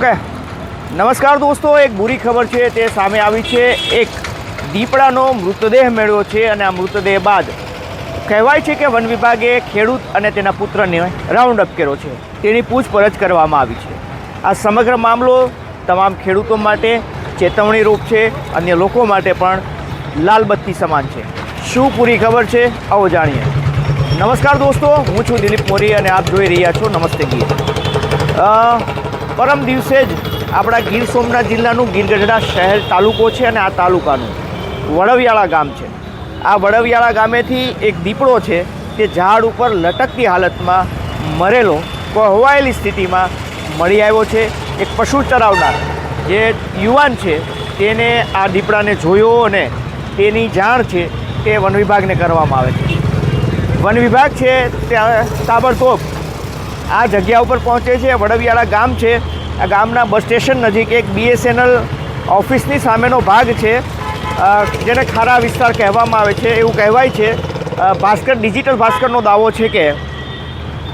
Okay. નમસ્કાર દોસ્તો, એક બુરી ખબર છે, તે સામે આવી છે. એક દીપડાનો મૃતદેહ મેળવ્યો છે અને આ મૃતદેહ બાદ કહેવાય છે કે વન વિભાગે ખેડૂત અને તેના પુત્રને રાઉન્ડ અપ કર્યો છે. તેની પૂછપરછ કરવામાં આવી છે. આ સમગ્ર મામલો તમામ ખેડૂતો માટે ચેતવણીરૂપ છે, અન્ય લોકો માટે પણ લાલબત્તી સમાન છે. શું પૂરી ખબર છે, આવો જાણીએ. નમસ્કાર દોસ્તો, હું છું દિલીપ મોરી અને આપ જોઈ રહ્યા છો નમસ્તે ગીત. પરમ દિવસે જ આપણા ગીર સોમનાથ જિલ્લાનું ગીરગઢડા શહેર તાલુકો છે અને આ તાલુકાનું. વડવિયાળા ગામ છે. આ વડવિયાળા ગામેથી એક દીપડો છે તે ઝાડ ઉપર લટકતી હાલતમાં મરેલો કોહવાયેલી સ્થિતિમાં મળી આવ્યો છે એક પશુ ચરાવનાર. જે યુવાન છે તેને આ દીપડાને જોયો અને તેની જાણ છે તે વન વિભાગને કરવામાં આવે છે. વન વિભાગ છે ત્યાં તાબડતોબ આ જગ્યા ઉપર પહોંચે છે. વડવિયાળા ગામ છે. આ ગામના બસ સ્ટેશન નજીક એક બીએસએનએલ ઓફિસની સામેનો ભાગ છે. જેને ખારા વિસ્તાર કહેવામાં આવે છે. એવું કહેવાય છે. ભાસ્કર, ડિજિટલ ભાસ્કરનો દાવો છે કે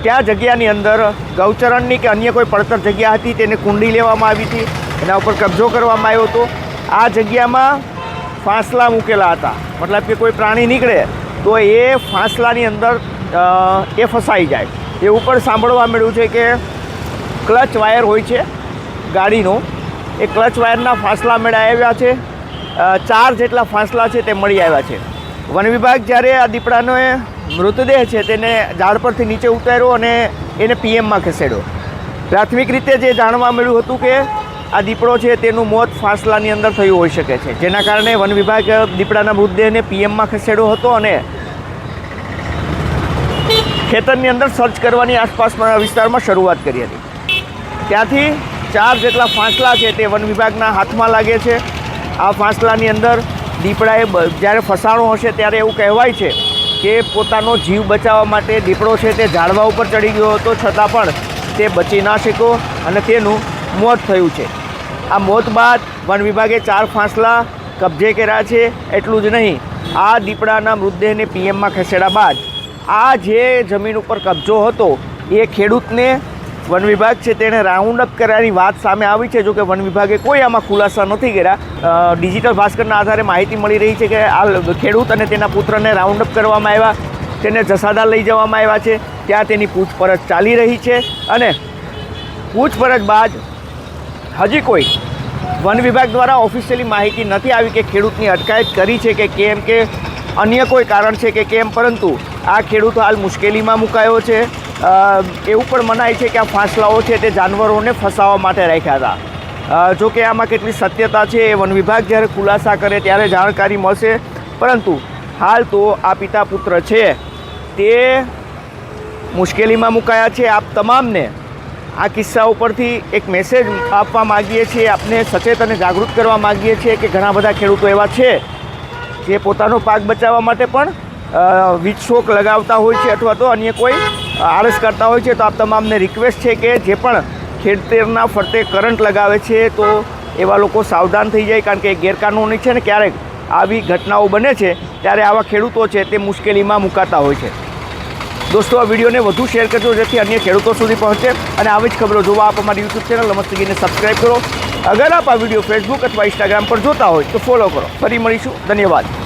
ત્યાં જગ્યાની અંદર ગૌચરણની કે અન્ય કોઈ પડતર જગ્યા હતી તેને કુંડી લેવામાં આવી હતી. એના ઉપર કબજો કરવામાં આવ્યો હતો. આ જગ્યામાં ફાંસલા મૂકેલા હતા. મતલબ કે કોઈ પ્રાણી નીકળે તો એ ફાંસલાની અંદર એ ફસાઈ જાય. એવું પણ સાંભળવા મળ્યું છે કે ક્લચ વાયર હોય છે ગાડીનો. એ ક્લચ વાયરના ફાંસલા મેળા આવ્યા છે. ચાર જેટલા ફાંસલા છે તે મળી આવ્યા છે. વન વિભાગ જ્યારે આ દીપડાનો મૃતદેહ છે તેને ઝાડ પરથી નીચે ઉતાર્યો અને એને પીએમમાં ખસેડ્યો. પ્રાથમિક રીતે જે જાણવા મળ્યું હતું કે આ દીપડો છે તેનું મોત ફાંસલાની અંદર થયું હોઈ શકે છે. જેના કારણે વન વિભાગ દીપડાના મૃતદેહને પીએમમાં ખસેડ્યો હતો અને ખેતરની અંદર સર્ચ કરવાની આસપાસના વિસ્તારમાં શરૂઆત કરી હતી. ત્યાંથી ચાર જેટલા ફાંસલા છે તે વન વિભાગના હાથમાં લાગે છે. આ ફાંસલાની અંદર દીપડાએ જ્યારે ફસાણો હશે ત્યારે એવું કહેવાય છે કે પોતાનો જીવ બચાવવા માટે દીપડો છે તે ઝાડવા ઉપર ચડી ગયો હતો, છતાં પણ તે બચી ના શક્યો અને તેનું મોત થયું છે. આ મોત બાદ વન વિભાગે ચાર ફાંસલા કબજે કર્યા છે, એટલું જ નહીં. આ દીપડાના મૃતદેહને પીએમમાં ખસેડ્યા બાદ આ જે જમીન ઉપર કબજો હતો, એ ખેડૂતને વન વિભાગ છે તેણે રાઉન્ડ અપ કર્યાની વાત સામે આવી છે જો કે વન વિભાગે કોઈ આમાં ખુલાસા નથી કર્યા. ડિજિટલ ભાસ્કરના આધારે માહિતી મળી રહી છે કે આ ખેડૂત અને તેના પુત્રને રાઉન્ડ અપ કરવામાં આવ્યા, તેને જસાદા લઈ જવામાં આવ્યા છે, ત્યાં તેની પૂછપરછ ચાલી રહી છે અને પૂછપરછ બાદ હજી કોઈ વન વિભાગ દ્વારા ઓફિશિયલી માહિતી નથી આવી કે ખેડૂતની અટકાયત કરી છે કે કેમ, કે અન્ય કોઈ કારણ છે કે કેમ, પરંતુ આ ખેડૂત હાલ મુશ્કેલીમાં મુકાયો છે. એવું પણ મનાય છે કે આ ફાંસલાઓ છે તે જાનવરોને ફસાવવા માટે રાખ્યા હતા. જો કે આમાં કેટલી સત્યતા છે એ વન વિભાગ જ્યારે ખુલાસા કરે ત્યારે જાણકારી મળશે. પરંતુ હાલ તો આ પિતા પુત્ર છે તે મુશ્કેલીમાં મુકાયા છે. આપ તમામને આ કિસ્સા ઉપરથી એક મેસેજ આપવા માગીએ છીએ, આપને સચેત અને જાગૃત કરવા માગીએ છીએ કે ઘણા બધા ખેડૂતો એવા છે જે પોતાનો પાક બચાવવા માટે પણ વીજ શોક લગાવતા હોય છે અથવા તો અન્ય કોઈ આળસ કરતા હોય છે, તો આપ તમામને રિક્વેસ્ટ છે કે જે પણ ખેતરના ફરતે કરંટ લગાવે છે, તો એવા લોકો સાવધાન થઈ જાય કારણ કે એ ગેરકાનૂની છે ને ક્યારેક આવી ઘટનાઓ બને છે, ત્યારે આવા ખેડૂતો છે તે મુશ્કેલીમાં મુકાતા હોય છે. દોસ્તો, આ વિડીયોને વધુ શેર કરજો, જેથી અન્ય ખેડૂતો સુધી પહોંચે અને આવી જ ખબરો જોવા આપ અમારી યુટ્યુબ ચેનલ નમસ્તગીને સબસ્ક્રાઈબ કરો. અગર આપ આ વીડિયો ફેસબુક અથવા ઇન્સ્ટાગ્રામ પર જોતા હોય તો ફોલો કરો. ફરી મળીશું. ધન્યવાદ.